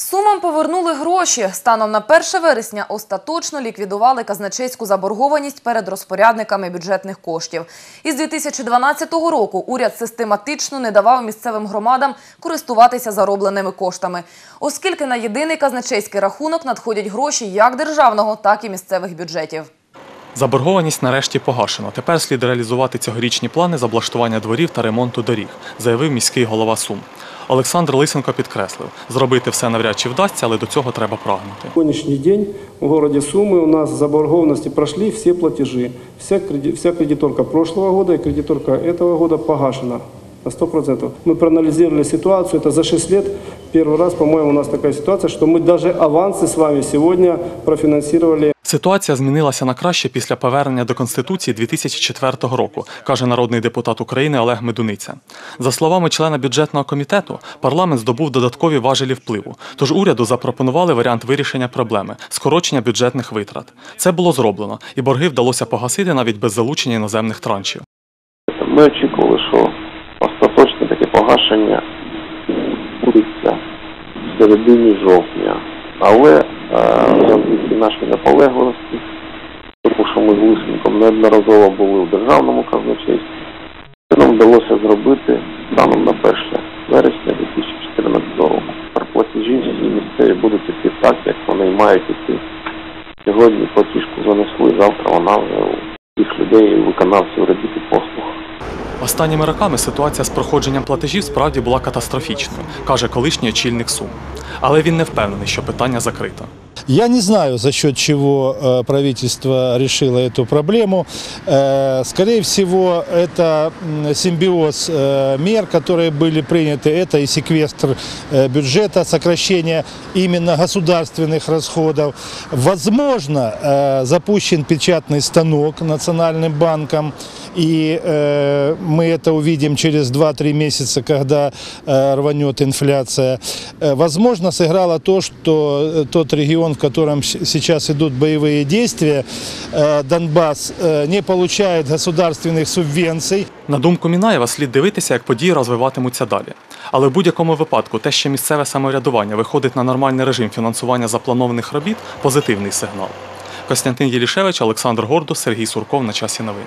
Сумам повернули гроші. Станом на 1 вересня остаточно ліквідували казначейську заборгованість перед розпорядниками бюджетних коштів. Із 2012 року уряд систематично не давав місцевим громадам користуватися заробленими коштами, оскільки на єдиний казначейський рахунок надходять гроші як державного, так і місцевих бюджетів. Заборгованість нарешті погашено. Тепер слід реалізувати цьогорічні плани з облаштування дворів та ремонту доріг, заявив міський голова Сум. Олександр Лисенко підкреслив, зробити все навряд чи вдасться, але до цього треба прагнути. На сегодняшний день в городе Сумы у нас заборгованности прошли все платежи. Вся, креди- вся кредиторка прошлого года и кредиторка этого года погашена на 100%. Мы проанализировали ситуацию, это за 6 лет первый раз, по-моему, у нас такая ситуация, что мы даже авансы с вами сегодня профинансировали Ситуація змінилася на краще після повернення до Конституції 2004 року, каже народний депутат України Олег Медуниця. За словами члена бюджетного комітету, парламент здобув додаткові важелі впливу. Тож уряду запропонували варіант вирішення проблеми скорочення бюджетних витрат. Це було зроблено, і борги вдалося погасити навіть без залучення іноземних траншів. Ми очікували, що остаточне таке погашення відбудеться в середині жовтня. Але е, нашій наполегливості, тому що ми з Лисенком неодноразово були в державному казначействі, це нам вдалося зробити станом на 1 вересня 2014 року. Платежі всі місцеві будуть іти так, як вони мають іти. Сьогодні платіжку занесли, завтра вона вже у тих людей, виконавців робіт і послуг. Останніми роками ситуація з проходженням платежів справді була катастрофічною, каже колишній очільник Сум. Але він не впевнений, що питання закрито. Я не знаю, за счет чего э, правительство решило эту проблему. Э, Скорее всего, это симбиоз э, мер, которые были приняты. Это и секвестр бюджета, сокращение именно государственных расходов. Возможно, запущен печатный станок Национальным банком. И мы это увидим через 2-3 месяца, когда рванет инфляция. Возможно, сыграло то, что тот регион, в котором с- сейчас идут боевые действия, э, Донбасс, э, не получает государственных субвенций. На думку Мінаєва, слід дивитися, як події розвиватимуться далі. Але в будь-якому випадку те, що місцеве самоврядування виходить на нормальний режим фінансування запланованих робіт позитивний сигнал. Костянтин Єлішевич, Олександр Гордус, Сергій Сурков на часі новини.